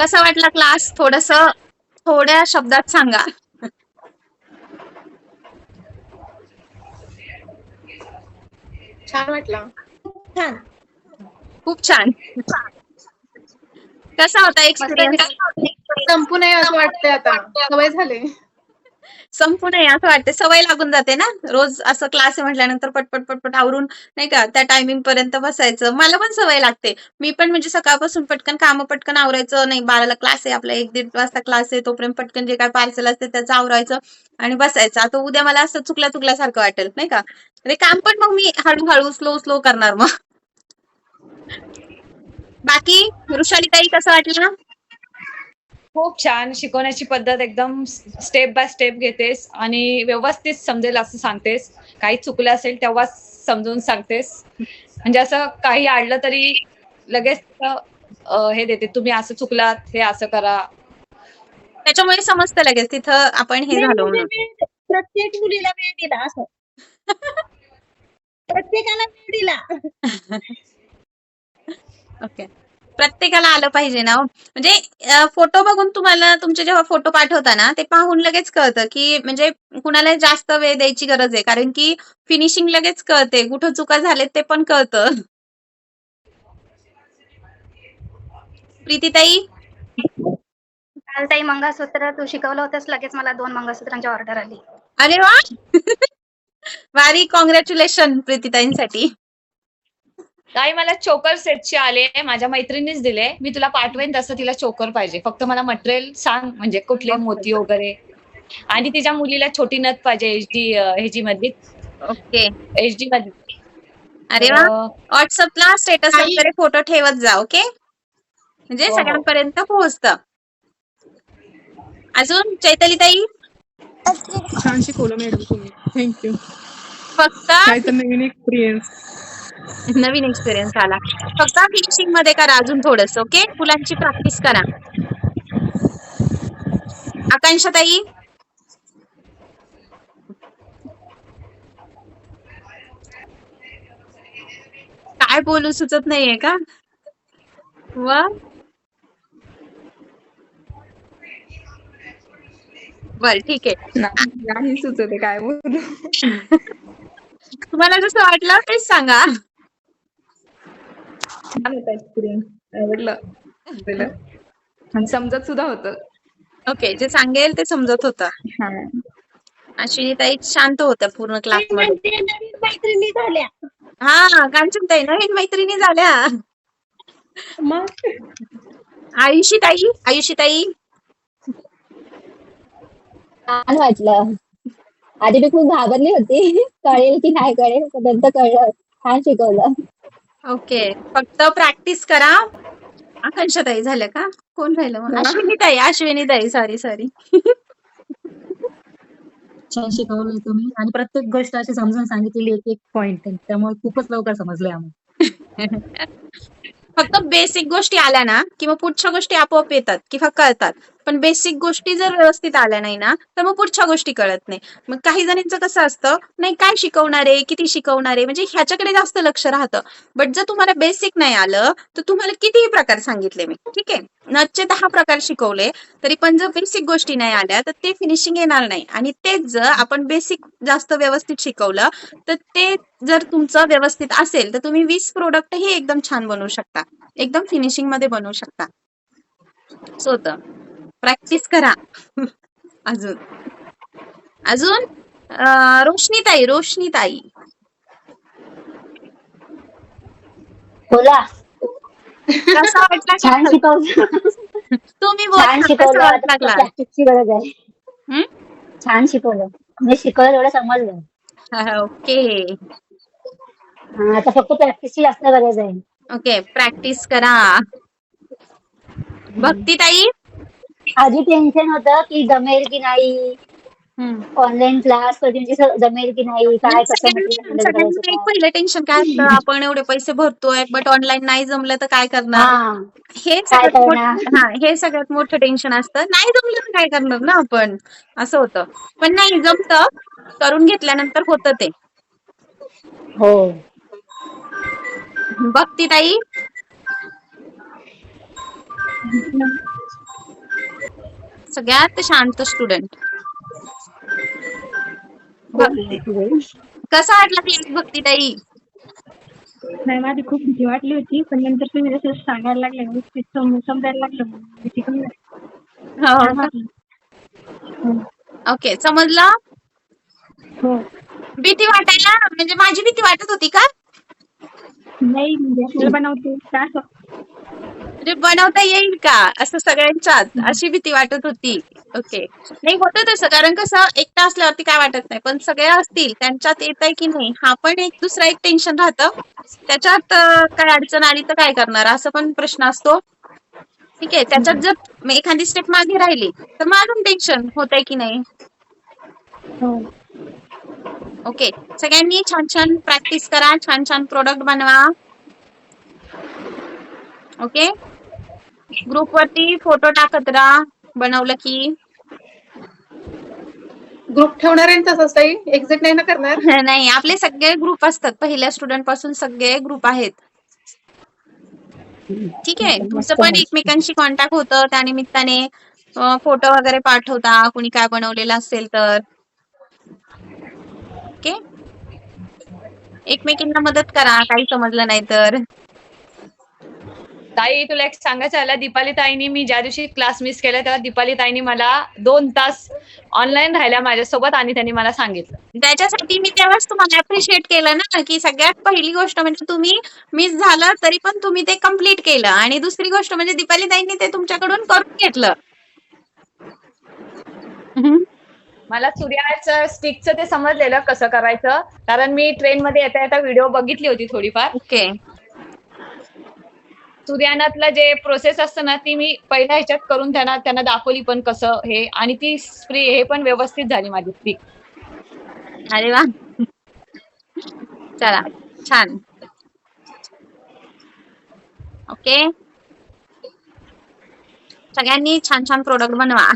कसा वाटला क्लास थोडस थोड्या शब्दात सांगा. छान वाटला. छान. खूप छान. कसा होता एक्सपिरियन्स संपू नये असं वाटतंय आता. सवय झाले. संपू नये असं वाटतं सवय लागून जाते ना. रोज असं क्लास आहे म्हटल्यानंतर पटपट पटपट आवरून नाही का त्या टायमिंग पर्यंत बसायचं. मला पण सवय लागते. मी पण म्हणजे सकाळपासून पटकन कामं पटकन आवरायचं. नाही बाराला क्लास आहे आपला. एक दीड वाजता क्लास आहे. तोपर्यंत पटकन जे काय पार्सल असते त्याचं आवरायचं आणि बसायचं. आता उद्या मला असं चुकल्या चुकल्यासारखं वाटेल नाही का? ते काम पण मग मी हळूहळू स्लो स्लो करणार मग. बाकी वृषाली ताई कसं वाटलं? खूप छान शिकवण्याची पद्धत एकदम स्टेप बाय स्टेप घेतेस आणि व्यवस्थित समजेल असं सांगतेस. काही चुकलं असेल तेव्हा समजून सांगतेस. म्हणजे असं काही आडलं तरी लगेच हे देते तुम्ही असं चुकलात हे असं करा. त्याच्यामुळे समजतं लगेच तिथं आपण हे झालो प्रत्येक मुलीला वेळ दिला असं. प्रत्येकाला वेळ दिला. ओके प्रत्येकाला आलं पाहिजे ना हो. म्हणजे फोटो बघून तुम्हाला तुमचे जेव्हा फोटो पाठवता ना ते पाहून लगेच कळतं की म्हणजे कुणाला जास्त वेळ द्यायची गरज आहे. कारण की फिनिशिंग लगेच कळते. कुठं चुका झालेत ते पण कळतं. प्रीतीताई? काल ताई मंगळसूत्र तू शिकवलं होतंस लगेच मला दोन मंगळसूत्रांची ऑर्डर आली. अरे वा! वारी कॉंग्रॅच्युलेशन प्रीतीताईंसाठी. काही मला चोकर सेटचे आले माझ्या मैत्रिणीच दिले. मी तुला पाठवेन तसं तिला चोकर पाहिजे. फक्त मला मटेरियल सांग म्हणजे कुठले मोती वगैरे. आणि तिच्या मुलीला छोटी नथ पाहिजे एच डी ह्याची मधली. ओके एच डी मधली. अरे वा. व्हॉट्सअपला स्टेटस वगैरे फोटो ठेवत जा ओके म्हणजे हो. सगळ्यांपर्यंत पोहोचत. अजून चैतलीताई? छान शिकवलं मॅडम तुम्ही. थँक्यू फक्त नवीन एक्सपिरियन्स नवीन एक्सपिरियन्स आला. फक्त फिनिशिंगमध्ये करा अजून थोडस ओके फुलांची प्रॅक्टिस करा. आकांक्षाताई? काय बोलू सुचत नाहीये का? व? बर ठीक आहे. नाही सुचत काय बोलू. तुम्हाला जसं वाटलं तेच सांगा. छान होता एक्सपिरियन्स आवडलं. आणि समजत सुद्धा होतं. ओके जे सांगेल ते समजत होतं. हा. अश्विनी ताई शांत होत्या पूर्ण क्लासमध्ये. मैत्रिणी झाल्या. हा कांचन ताई नवीन मैत्रिणी झाल्या. मग? आयुषी ताई आयुषी ताई छान वाटलं. आधी मी खूप घाबरली होती. कळेल की नाही कळेल नंतर कळलं. छान शिकवलं. ओके. फक्त प्रॅक्टिस करा. आकांक्षा ताई झाल्या का? कोण राहिलं मग? अश्विनी ताई अश्विनी ताई. सॉरी सॉरी छान शिकवलंय तुम्ही. आणि प्रत्येक गोष्ट अशी समजून सांगितलेली एक एक पॉइंट त्यामुळे खूपच लवकर समजले आम्हाला फक्त बेसिक गोष्टी आल्या ना किंवा पुढच्या गोष्टी आपोआप येतात किंवा कळतात. पण बेसिक गोष्टी जर व्यवस्थित आल्या नाही ना तर मग पुढच्या गोष्टी कळत नाही. मग काही जणांचं कसं असतं नाही काय शिकवणार आहे किती शिकवणार आहे म्हणजे ह्याच्याकडे जास्त लक्ष राहतं. बट जर तुम्हाला बेसिक नाही आलं तर तुम्हाला कितीही प्रकार सांगितले मी ठीक आहे? नचे दहा प्रकार शिकवले तरी पण जर बेसिक गोष्टी नाही आल्या तर ते फिनिशिंग येणार नाही. आणि तेच जर आपण बेसिक जास्त व्यवस्थित शिकवलं तर ते जर तुमचं व्यवस्थित असेल तर तुम्ही वीस प्रोडक्टही एकदम छान बनवू शकता. एकदम फिनिशिंगमध्ये बनवू शकता. असं होतं. प्रॅक्टिस करा. अजून. अजून रोशनी ताई रोशनी ताई बोला. कसा वाटला छान? शिकवलं. तुम्ही छान बोला कसा शिकवलं. वाटला क्लास प्रॅक्टिसची गरज आहे. हम्म? छान शिकवलं. म्हणजे शिकवलं तेवढं समजलं. ओके. हा, आता फक्त प्रॅक्टिसची जास्त गरज आहे. ओके प्रॅक्टिस करा. भक्ती ताई आधी टेन्शन होतं की जमेल की नाही? ऑनलाईन क्लास कधी जमेल की नाही? काय. पहिलं टेन्शन काय असतं? आपण एवढे पैसे भरतोय बट ऑनलाईन नाही जमलं तर काय करणार? हा. हे सगळ्यात? मोठं टेन्शन असतं. नाही जमलं तर काय करणार ना आपण? असं होतं. पण नाही जमतं करून घेतल्यानंतर होतं ते. हो. भक्ती ताई. सगळ्यात शांत स्टुडंट कसा वाटला क्लास भक्तीताई नाही माझी खूप भीती वाटली होती पण नंतर तुम्ही जसं सांगायला लागले ना, व्यवस्थित सम- समजायला लागलं भीती कमी वाटली. हो छान वाटलं. ओके समजलं? हो. भीती वाटायला? म्हणजे माझी भीती वाटत होती का? नाही म्हणजे आपल्याला बनवते का असं म्हणजे बनवता येईल का? असं सगळ्यांच्यात अशी भीती वाटत होती. ओके नाही होतं तसं. कारण कसं एकटा असल्यावरती काय वाटत नाही. पण सगळे असतील त्यांच्यात येत आहे की नाही हा पण एक दुसरा एक टेन्शन राहतं. त्याच्यात काय अडचण आली तर काय करणार? असं पण प्रश्न असतो. ठीक आहे. त्याच्यात जर म- एखादी स्टेप मागे राहिली तर मग अजून टेन्शन होत आहे की नाही? हो. ओके सगळ्यांनी छान छान प्रॅक्टिस करा. छान छान प्रोडक्ट बनवा. ओके ग्रुप वरती फोटो टाकत राहा. बनवलं की. ग्रुप ठेवणाऱ्यांचाच असता एक्झिट नाही ना करणार? नाही आपले सगळे ग्रुप असतात. पहिल्या स्टुडंटपासून सगळे ग्रुप आहेत. ठीक आहे. तुमचं पण एकमेकांशी कॉन्टॅक्ट होतं. त्या निमित्ताने फोटो वगैरे पाठवता. कुणी काय बनवलेलं असेल तर. ओके एकमेकींना मदत करा. काही समजलं नाही तर. ताई तुला एक सांगायचं आलं दीपाली ताईनी मी ज्या दिवशी क्लास मिस केला तेव्हा दीपाली ताईनी मला दोन तास ऑनलाईन राहिल्या माझ्यासोबत आणि त्यांनी मला सांगितलं. त्याच्यासाठी मी तेव्हाच तुम्हाला अप्रिशिएट केलं ना की सगळ्यात पहिली गोष्ट म्हणजे तुम्ही मिस झालं तरी पण तुम्ही ते कंप्लीट केलं. आणि दुसरी गोष्ट म्हणजे दीपाली ताईंनी ते तुमच्याकडून करून घेतलं. मला सूर्याचं स्टिकचं ते समजलेलं कसं करायचं कारण मी ट्रेन मध्ये येता येता व्हिडिओ बघितली होती थोडीफार. ओके सूर्यानातलं जे प्रोसेस असतं ना ती मी पहिल्या ह्याच्यात करून त्यांना त्यांना दाखवली पण कसं हे. आणि ती स्प्री हे पण व्यवस्थित झाली माझी स्टिक अरे वा. चला छान. ओके. सगळ्यांनी छान छान प्रोडक्ट बनवा